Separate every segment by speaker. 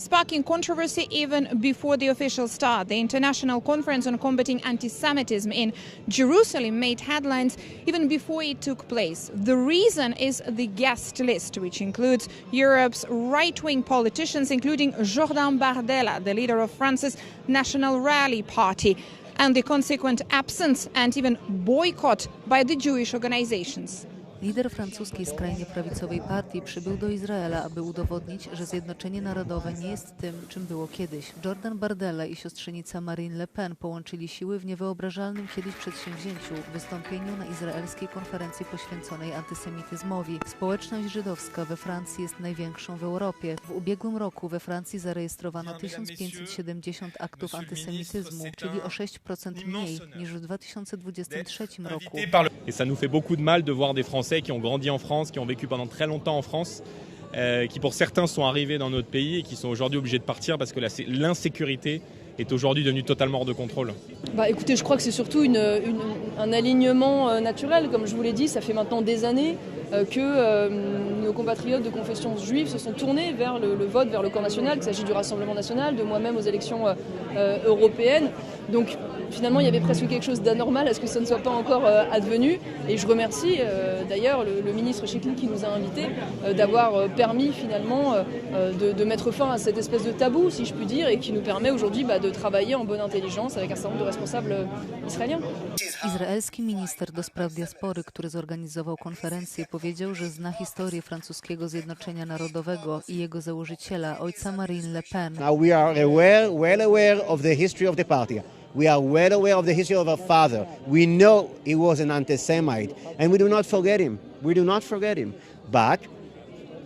Speaker 1: sparking controversy even before the official start. The International Conference on Combating Anti-Semitism in Jerusalem made headlines even before it took place. The reason is the guest list, which includes Europe's right-wing politicians, including Jordan Bardella, the leader of France's National Rally Party, and the consequent absence and even boycott by the Jewish organizations.
Speaker 2: Lider francuskiej skrajnie prawicowej partii przybył do Izraela, aby udowodnić, że Zjednoczenie Narodowe nie jest tym, czym było kiedyś. Jordan Bardella i siostrzenica Marine Le Pen połączyli siły w niewyobrażalnym kiedyś przedsięwzięciu wystąpieniu na izraelskiej konferencji poświęconej antysemityzmowi. Społeczność żydowska we Francji jest największą w Europie. W ubiegłym roku we Francji zarejestrowano 1570 aktów antysemityzmu, czyli o 6% mniej niż w 2023 roku.
Speaker 3: Et ça nous fait beaucoup de mal de voir des Français qui ont grandi en France, qui ont vécu pendant très longtemps en France, euh, qui pour certains sont arrivés dans notre pays et qui sont aujourd'hui obligés de partir parce que l'insécurité est aujourd'hui devenue totalement hors de contrôle.
Speaker 4: Bah écoutez, je crois que c'est surtout un alignement euh, naturel. Comme je vous l'ai dit, ça fait maintenant des années euh, que euh, nos compatriotes de confession juive se sont tournés vers le, vote, vers le camp national, qu'il s'agit du Rassemblement national, de moi-même aux élections européennes. Donc finalement, il y avait presque quelque chose d'anormal à ce que ça ne soit pas encore advenu. Et je remercie d'ailleurs le, ministre Chekli qui nous a invités d'avoir permis finalement de, de mettre fin à cette espèce de tabou, si je puis dire, et qui nous permet aujourd'hui bah, de travailler en bonne intelligence avec un certain nombre de responsables euh, israéliens.
Speaker 2: Izraelski minister do spraw diaspory, który zorganizował konferencję, powiedział, że zna historię francuskiego Zjednoczenia Narodowego i jego założyciela, ojca Marine Le Pen.
Speaker 5: Now we are aware, well aware of the history of the party. We are well aware of the history of our father. We know he was an anti-Semite, and we do not forget him. We do not forget him. But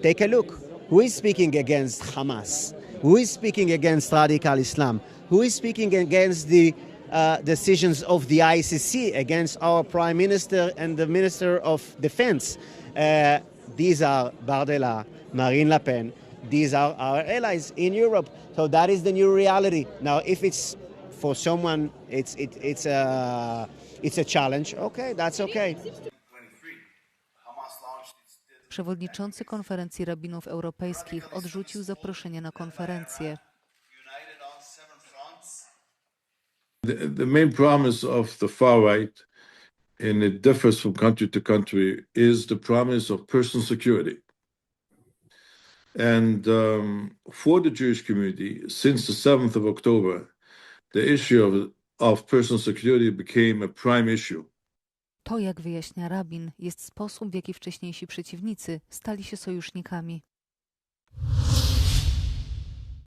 Speaker 5: take a look. Who is speaking against Hamas? Who is speaking against radical Islam? Who is speaking against the uh, decisions of the ICC against our prime minister and the minister of defense? Uh, these are Bardella, Marine Le Pen. These are our allies in Europe. So that is the new reality. Now, if it's for someone, it's it, it's a it's a challenge. Okay, that's okay.
Speaker 2: Przewodniczący konferencji rabinów europejskich odrzucił zaproszenie na konferencję.
Speaker 6: The, the main promise of the far right, and it differs from country to country, is the promise of personal security. And um, for the Jewish community, since the 7th of October, the issue of, of personal security became a prime issue.
Speaker 2: To, jak wyjaśnia rabin, jest sposób, w jaki wcześniejsi przeciwnicy stali się sojusznikami.